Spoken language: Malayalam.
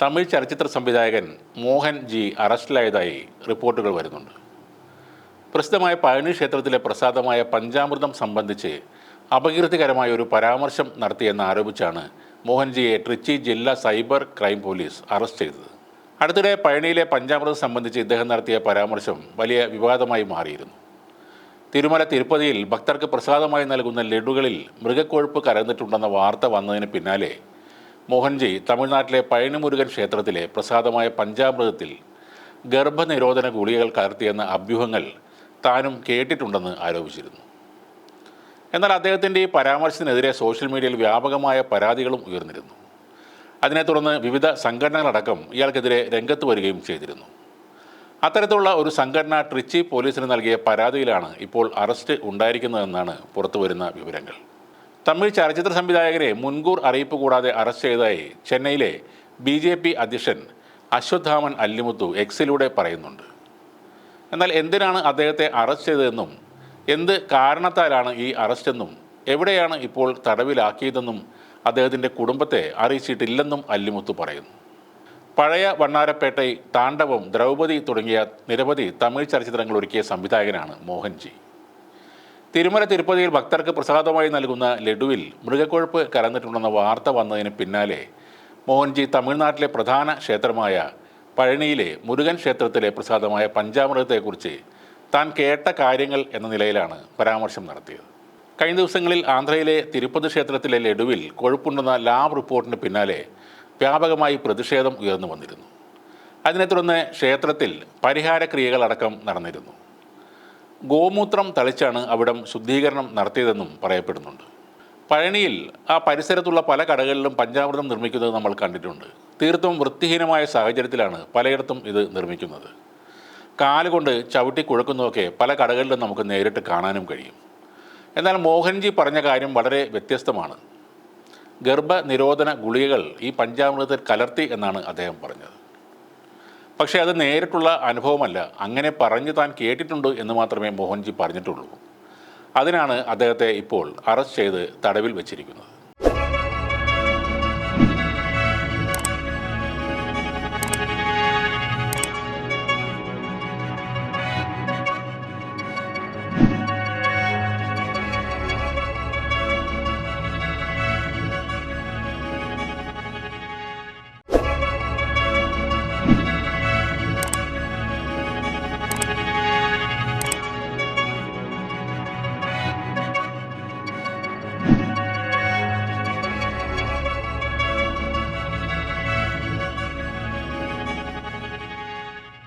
തമിഴ് ചലച്ചിത്ര സംവിധായകൻ മോഹൻ ജി അറസ്റ്റിലായതായി റിപ്പോർട്ടുകൾ വരുന്നുണ്ട്. പ്രസിദ്ധമായ പഴനി ക്ഷേത്രത്തിലെ പ്രസാദമായ പഞ്ചാമൃതം സംബന്ധിച്ച് അപകീർത്തികരമായ ഒരു പരാമർശം നടത്തിയെന്ന് ആരോപിച്ചാണ് മോഹൻജിയെ ട്രിച്ചി ജില്ലാ സൈബർ ക്രൈം പോലീസ് അറസ്റ്റ് ചെയ്തത്. അടുത്തിടെ പഴനിയിലെ പഞ്ചാമൃതം സംബന്ധിച്ച് ഇദ്ദേഹം നടത്തിയ പരാമർശം വലിയ വിവാദമായി മാറിയിരുന്നു. തിരുമല തിരുപ്പതിയിൽ ഭക്തർക്ക് പ്രസാദമായി നൽകുന്ന ലഡുകളിൽ മൃഗക്കൊഴുപ്പ് കലർന്നിട്ടുണ്ടെന്ന വാർത്ത വന്നതിന് പിന്നാലെ മോഹൻജി തമിഴ്നാട്ടിലെ പഴനിമുരുകൻ ക്ഷേത്രത്തിലെ പ്രസാദമായ പഞ്ചാമൃതത്തിൽ ഗർഭനിരോധന ഗുളികകൾ കലർത്തിയെന്ന അഭ്യൂഹങ്ങൾ താനും കേട്ടിട്ടുണ്ടെന്ന് ആരോപിച്ചിരുന്നു. എന്നാൽ അദ്ദേഹത്തിന്റെ ഈ പരാമർശത്തിനെതിരെ സോഷ്യൽ മീഡിയയിൽ വ്യാപകമായ പരാതികളും ഉയർന്നിരുന്നു. അതിനെ തുടർന്ന് വിവിധ സംഘടനകളടക്കം ഇയാൾക്കെതിരെ രംഗത്ത് വരികയും ചെയ്തിരുന്നു. അത്തരത്തിലുള്ള ഒരു സംഘടന ട്രിച്ചി പോലീസിന് നൽകിയ പരാതിയിലാണ് ഇപ്പോൾ അറസ്റ്റ് ഉണ്ടായിരിക്കുന്നതെന്നാണ് പുറത്തുവരുന്ന വിവരങ്ങൾ. തമിഴ് ചലച്ചിത്ര സംവിധായകരെ മുൻകൂർ അറിയിപ്പ് കൂടാതെ അറസ്റ്റ് ചെയ്തതായി ചെന്നൈയിലെ ബി ജെ പി അധ്യക്ഷൻ അശ്വത്ഥാമൻ അല്ലിമുത്തു എക്സിലൂടെ പറയുന്നുണ്ട്. എന്നാൽ എന്തിനാണ് അദ്ദേഹത്തെ അറസ്റ്റ് ചെയ്തതെന്നും എന്ത് കാരണത്താലാണ് ഈ അറസ്റ്റെന്നും എവിടെയാണ് ഇപ്പോൾ തടവിലാക്കിയതെന്നും അദ്ദേഹത്തിന്റെ കുടുംബത്തെ അറിയിച്ചിട്ടില്ലെന്നും അല്ലിമുത്തു പറയുന്നു. പഴയ വണ്ണാരപ്പേട്ടൈ താണ്ഡവം ദ്രൗപദി തുടങ്ങിയ നിരവധി തമിഴ് ചലച്ചിത്രങ്ങൾ ഒരുക്കിയ സംവിധായകനാണ് മോഹൻജി. തിരുമല തിരുപ്പതിയിൽ ഭക്തർക്ക് പ്രസാദമായി നൽകുന്ന ലഡുവിൽ മൃഗക്കൊഴുപ്പ് കലർന്നിട്ടുണ്ടെന്ന വാർത്ത വന്നതിന് പിന്നാലെ മോഹൻജി തമിഴ്നാട്ടിലെ പ്രധാന ക്ഷേത്രമായ പഴനിയിലെ മുരുകൻ ക്ഷേത്രത്തിലെ പ്രസാദമായ പഞ്ചാമൃതത്തെക്കുറിച്ച് താൻ കേട്ട കാര്യങ്ങൾ എന്ന നിലയിലാണ് പരാമർശം നടത്തിയത്. കഴിഞ്ഞ ദിവസങ്ങളിൽ ആന്ധ്രയിലെ തിരുപ്പതി ക്ഷേത്രത്തിലെ ലഡുവിൽ കൊഴുപ്പുണ്ടെന്ന ലാബ് റിപ്പോർട്ടിന് പിന്നാലെ വ്യാപകമായി പ്രതിഷേധം ഉയർന്നു വന്നിരുന്നു. അതിനെ തുടർന്ന് ക്ഷേത്രത്തിൽ പരിഹാര ക്രിയകളടക്കം നടന്നിരുന്നു. ഗോമൂത്രം തളിച്ചാണ് അവിടം ശുദ്ധീകരണം നടത്തിയതെന്നും പറയപ്പെടുന്നുണ്ട്. പഴനിയിൽ ആ പരിസരത്തുള്ള പല കടകളിലും പഞ്ചാമൃതം നിർമ്മിക്കുന്നത് നമ്മൾ കണ്ടിട്ടുണ്ട്. തീർത്തും വൃത്തിഹീനമായ സാഹചര്യത്തിലാണ് പലയിടത്തും ഇത് നിർമ്മിക്കുന്നത്. കാലുകൊണ്ട് ചവിട്ടി കുഴക്കുന്നതൊക്കെ പല കടകളിലും നമുക്ക് നേരിട്ട് കാണാനും കഴിയും. എന്നാൽ മോഹൻജി പറഞ്ഞ കാര്യം വളരെ വ്യത്യസ്തമാണ്. ഗർഭനിരോധന ഗുളികകൾ ഈ പഞ്ചാമൃതത്തിൽ കലർത്തി എന്നാണ് അദ്ദേഹം പറഞ്ഞത്. പക്ഷേ അത് നേരിട്ടുള്ള അനുഭവമല്ല. അങ്ങനെ പറഞ്ഞു താൻ കേട്ടിട്ടുണ്ട് എന്ന് മാത്രമേ മോഹൻജി പറഞ്ഞിട്ടുള്ളൂ. അതിനാണ് അദ്ദേഹത്തെ ഇപ്പോൾ അറസ്റ്റ് ചെയ്ത് തടവിൽ വെച്ചിരിക്കുന്നത്.